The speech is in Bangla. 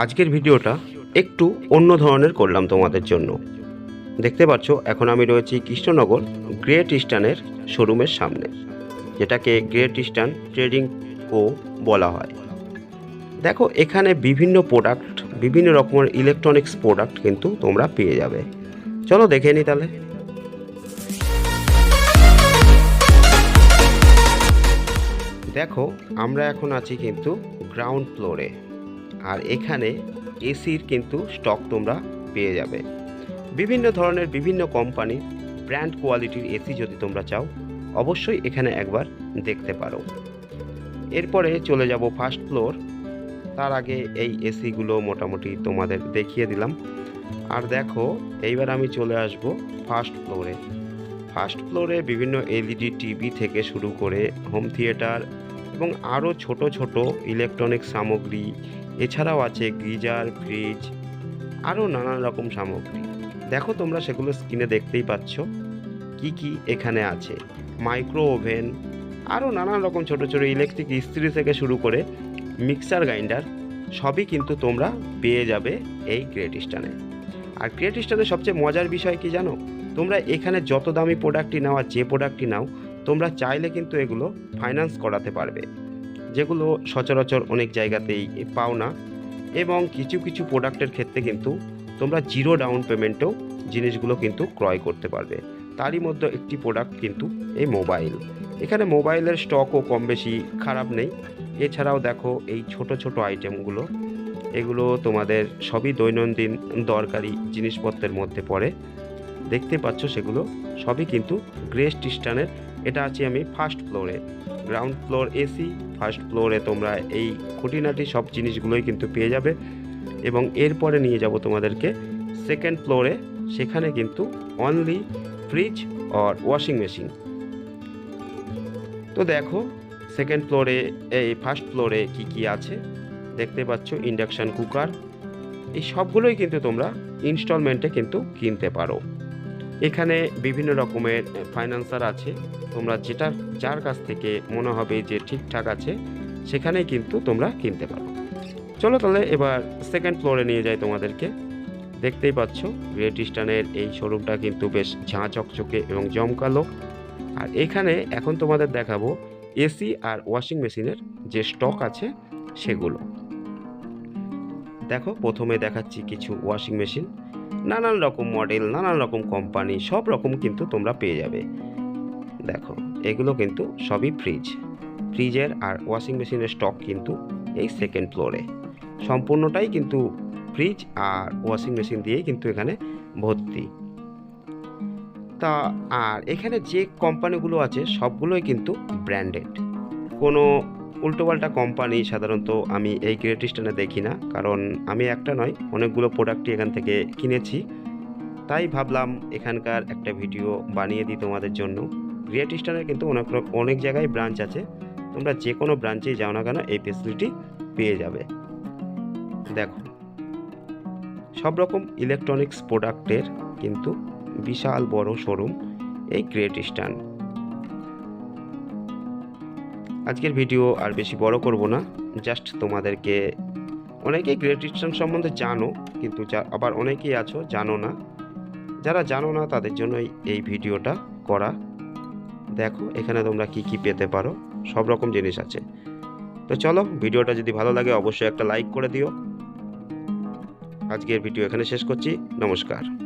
আজকের ভিডিওটা একটু অন্য ধরনের করলাম তোমাদের জন্য। দেখতে পাচ্ছ, এখন আমি রয়েছি কৃষ্ণনগর গ্রেট ইস্টার্নের শোরুমের সামনে, যেটাকে গ্রেট ইস্টার্ন ট্রেডিং কো বলা হয়। দেখো, এখানে বিভিন্ন প্রোডাক্ট, বিভিন্ন রকমের ইলেকট্রনিক্স প্রোডাক্ট কিন্তু তোমরা পেয়ে যাবে। চলো দেখে নিই তাহলে। দেখো, আমরা এখন আছি কিন্তু গ্রাউন্ড ফ্লোরে। আর এখানে এসির কিন্তু স্টক তোমরা পেয়ে যাবে। বিভিন্ন ধরনের বিভিন্ন কোম্পানির ব্র্যান্ড কোয়ালিটির এসি যদি তোমরা চাও, অবশ্যই এখানে একবার দেখতে পারো। এরপরে চলে যাব ফার্স্ট ফ্লোর। তার আগে এই এসিগুলো মোটামুটি তোমাদের দেখিয়ে দিলাম। আর দেখো, এইবার আমি চলে আসব ফার্স্ট ফ্লোরে। ফার্স্ট ফ্লোরে বিভিন্ন এলইডি, টিভি থেকে শুরু করে হোম থিয়েটার এবং আরও ছোট ছোট ইলেকট্রনিক সামগ্রী এছাড়াও আছে গিজার, ফ্রিজ, আরও নানান রকম সামগ্রী। দেখো তোমরা সেগুলো স্ক্রিনে দেখতেই পাচ্ছ। কি কি এখানে আছে? মাইক্রো ওভেন, আরও নানান রকম ছোট ছোট ইলেকট্রিক ইস্ত্রি থেকে শুরু করে মিক্সার গ্রাইন্ডার, সবই কিন্তু তোমরা পেয়ে যাবে এই গ্রেট ইস্টার্নে আর গ্রেট ইস্টার্নের সবচেয়ে মজার বিষয় কি জানো? তোমরা এখানে যত দামি প্রোডাক্টটি নাও আর যে প্রোডাক্টটি নাও, তোমরা চাইলে কিন্তু এগুলো ফাইন্যান্স করাতে পারবে। যেগুলো সচরাচর অনেক জায়গাতেই পাও না। এবং কিছু কিছু প্রোডাক্টের ক্ষেত্রে কিন্তু তোমরা জিরো ডাউন পেমেন্টেও জিনিসগুলো কিন্তু ক্রয় করতে পারবে। তারই মধ্যে একটি প্রোডাক্ট কিন্তু এই মোবাইল। এখানে মোবাইলের স্টকও কম বেশি খারাপ নেই। এছাড়াও দেখো, এই ছোট ছোট আইটেমগুলো, এগুলো তোমাদের সবই দৈনন্দিন দরকারি জিনিসপত্রের মধ্যে পড়ে। দেখতে পাচ্ছ সেগুলো সবই কিন্তু গ্রেস্ট ইস্টার্নের এটা আছি আমি ফার্স্ট ফ্লোরে গ্রাউন্ড ফ্লোর এসি ফার্স্ট ফ্লোরে তোমরা এই খুঁটিনাটি সব জিনিসগুলোই কিন্তু পেয়ে যাবে। এবং এরপরে নিয়ে যাব তোমাদেরকে সেকেন্ড ফ্লোরে সেখানে কিন্তু only fridge or washing machine তো দেখো সেকেন্ড ফ্লোরে এই ফার্স্ট ফ্লোরে কি কি আছে? দেখতে পাচ্ছ ইন্ডাকশান কুকার এই সবগুলোই কিন্তু তোমরা ইনস্টলমেন্টে কিন্তু কিনতে পারো। এখানে বিভিন্ন রকমের ফাইন্যান্সার আছে। তোমরা যেটা, যার কাছ থেকে মনে হবে যে ঠিকঠাক আছে, সেখানেই কিন্তু তোমরা কিনতে পারো। চলো তাহলে এবার সেকেন্ড ফ্লোরে নিয়ে যাই তোমাদেরকে। দেখতেই পাচ্ছ গ্রেট ইস্টার্নের এই শোরুমটা কিন্তু বেশ ঝাঁ চকচকে এবং জমকালো। আর এখানে এখন তোমাদের দেখাবো এসি আর ওয়াশিং মেশিনের যে স্টক আছে, সেগুলো। দেখো, প্রথমে দেখাচ্ছি কিছু ওয়াশিং মেশিন নানান রকম মডেল নানান রকম কোম্পানি সব রকম কিন্তু তোমরা পেয়ে যাবে। দেখো, এগুলো কিন্তু সবই ফ্রিজ ফ্রিজের আর ওয়াশিং মেশিনের স্টক কিন্তু এই সেকেন্ড ফ্লোরে সম্পূর্ণটাই কিন্তু ফ্রিজ আর ওয়াশিং মেশিন দিয়েই কিন্তু এখানে ভর্তি। তা, আর এখানে যে কোম্পানিগুলো আছে, সবগুলোই কিন্তু ব্র্যান্ডেড কোনো উল্টোপাল্টা কোম্পানি সাধারণত আমি এই গ্রেট ইস্টার্নে দেখি না, কারণ আমি একটা নয়, অনেকগুলো প্রোডাক্টই এখান থেকে কিনেছি। তাই ভাবলাম এখানকার একটা ভিডিও বানিয়ে দিই তোমাদের জন্য। গ্রেট ইস্টার্নের কিন্তু অনেক অনেক জায়গায় ব্রাঞ্চ আছে। তোমরা যে কোনো ব্রাঞ্চেই যাও না কেন, এই ফেসিলিটি পেয়ে যাবে। দেখো, সব রকম ইলেকট্রনিক্স প্রোডাক্টের কিন্তু বিশাল বড় শোরুম এই গ্রেট ইস্টার্ন আজকের ভিডিও আর বেশি বড় করব না। জাস্ট তোমাদেরকে অনেকেই গ্রেট সম্বন্ধে জানো, কিন্তু আবার অনেকেই আছো জানো না। যারা জানো না, তাদের জন্য এই ভিডিওটা করা। দেখো, এখানে তোমরা কি কি পেতে পারো, সব রকম জিনিস আছে। তো চলো, ভিডিওটা যদি ভালো লাগে, অবশ্যই একটা লাইক করে দিও। আজকের ভিডিও এখানে শেষ করছি। নমস্কার।